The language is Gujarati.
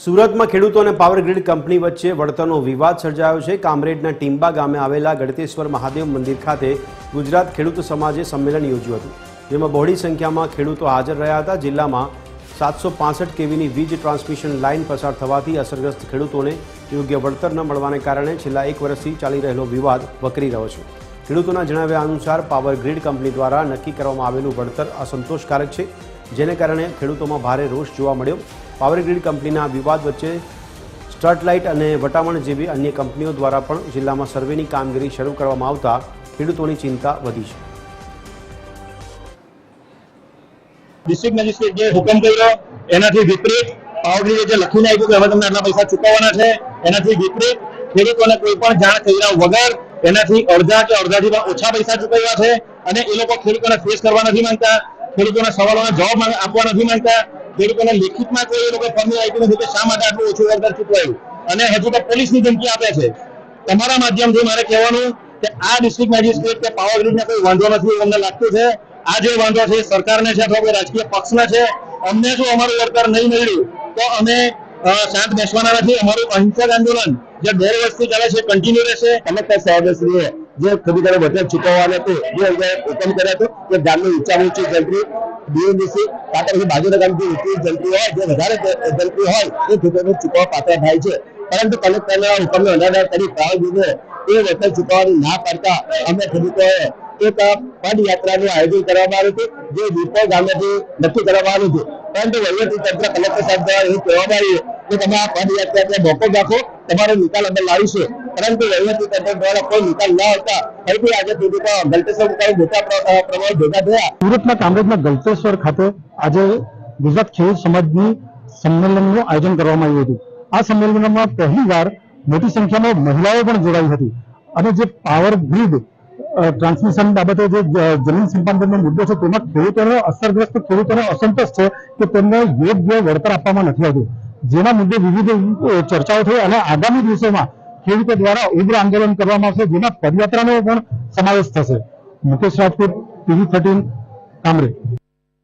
સુરતમાં ખેડૂતો અને પાવર ગ્રીડ કંપની વચ્ચે વળતરનો વિવાદ સર્જાયો છે. કામરેડના ટીમ્બા ગામે આવેલા ગળતેશ્વર મહાદેવ મંદિર ખાતે ગુજરાત ખેડૂત સમાજે સંમેલન યોજ્યું હતું. જેમાં બહોળી સંખ્યામાં ખેડૂતો હાજર રહ્યા હતા. જિલ્લામાં સાતસો પાસઠ કેવીની વીજ ટ્રાન્સમિશન લાઇન પસાર થવાથી અસરગ્રસ્ત ખેડૂતોને યોગ્ય વળતર ન મળવાને કારણે છેલ્લા એક વર્ષથી ચાલી રહેલો વિવાદ વકરી રહ્યો છે. ખેડૂતોના જણાવ્યા અનુસાર પાવર ગ્રીડ કંપની દ્વારા નક્કી કરવામાં આવેલું વળતર અસંતોષકારક છે, જેને કારણે ખેડૂતોમાં ભારે રોષ જોવા મળ્યો. પાવર ગ્રીડ કંપનીના વિવાદ વચ્ચે સ્ટર્ટલાઇટ અને વટામણ જેવી અન્ય કંપનીઓ દ્વારા પણ જિલ્લામાં સર્વેની કામગીરી શરૂ કરવામાં આવતા ખેડૂતોની ચિંતા વધી છે. ડિસ્ટ્રિક્ટ મેજિસ્ટ્રેટ જે હુકમ કર્યો, એનાથી વિપરીત પાવરગ્રીડે જે લખીને આપ્યું કે હવે તમને આટલા પૈસા ચૂકવવાના છે, એનાથી વિપરીત ખેડૂતોને કોઈ પણ જાણ કર્યા વગર એનાથી અડધા કે અડધાથી પણ ઓછા પૈસા ચૂકવ્યા છે અને એ લોકો ખેડૂતોને ફેસ કરવા નથી માંગતા, ખેડૂતોના સવાલોના જવાબ આપવા નથી માંગતા ખેડૂતોને લેખિતમાં કોઈ એ લોકો ફોર્મ્યુલા આપ્યું નથી કે શા માટે આટલું ઓછું વળતર ચૂકવાયું. અને હજુ તો પોલીસની ધમકી આપે છે. તમારા માધ્યમથી મારે કહેવાનું કે આ ડિસ્ટ્રિક્ટ મેજિસ્ટ્રેટ કે પાવર ગ્રીડને કોઈ વાંધો નથી, એવું અમને લાગતું છે. આ જે વાંધો છે સરકારને છે અથવા કોઈ રાજકીય પક્ષને છે, અમને જો અમારું વળતર નહીં મળ્યું, તો અમે શાંત બેસવાના નથી. અમારું અહિંસક આંદોલન જે દોઢ વર્ષથી ચાલે છે કન્ટિન્યુ રહેશે. કલેક્ટર સાહેબશ્રીએ જે ખરીદારો વળતર ચૂકવવાના હતો જે અંગે હુકમ કર્યા હતો કે ગામની ઊંચામાં ઊંચી જંત્રી બીએમડીસી કાં તો પછી બાજુના ગામથી ઊંચી જંત્રી હોય, જે વધારે જંત્રી હોય, એ ખેડૂતોને ચૂકવવા પાત્ર થાય છે. પરંતુ કલેક્ટરના હુકમને અનાદાર કરી પ્રાયોગિકે એ વળતર ચૂકવવાની ના પાડતા અમે ખેડૂતોએ એક પદયાત્રાનું આયોજન કરવામાં આવ્યું હતું, જે દીપો ગામેથી નક્કી કરવામાં આવ્યું હતું. પરંતુ વહીવટી તંત્ર કલેક્ટર સાહેબ દ્વારા એવું કહેવામાં આવ્યું કે તમે આ પદયાત્રાને મોકો રાખો તમારો નિકાલ અંદર લાવીશું. પરંતુ વહીવટી તંત્ર દ્વારા કોઈ નિકાલ ન આવતા ફરીથી આજે ખેડૂતો ગલતેશ્વર મુકામે મોટા પ્રમાણમાં પ્રમાણે ભેગા થયા. સુરતના કામરેજના ગલતેશ્વર ખાતે આજે ગુજરાત ખેડૂત સમાજની સંમેલનનું આયોજન કરવામાં આવ્યું હતું. આ સંમેલનમાં પહેલીવાર મોટી સંખ્યામાં મહિલાઓ પણ જોડાઈ હતી. અને જે પાવર ગ્રીડ ટ્રાન્સમિશન બાબતે જ- જમીન સંપાદનનો મુદ્દો છે, તેમાં ખેડૂતોનો અસરગ્રસ્ત, ખેડૂતોનો અસંતોષ છે કે તેમને યોગ્ય વળતર આપવામાં નથી આવતું. જેના મુદ્દે વિવિધ ચર્ચાઓ થઈ અને આગામી દિવસોમાં ખેડૂતો દ્વારા ઉગ્ર આંદોલન કરવામાં આવશે? જેમાં પદયાત્રાનો પણ સમાવેશ થશે. Mukesh Rajput TV thirteen Kamrej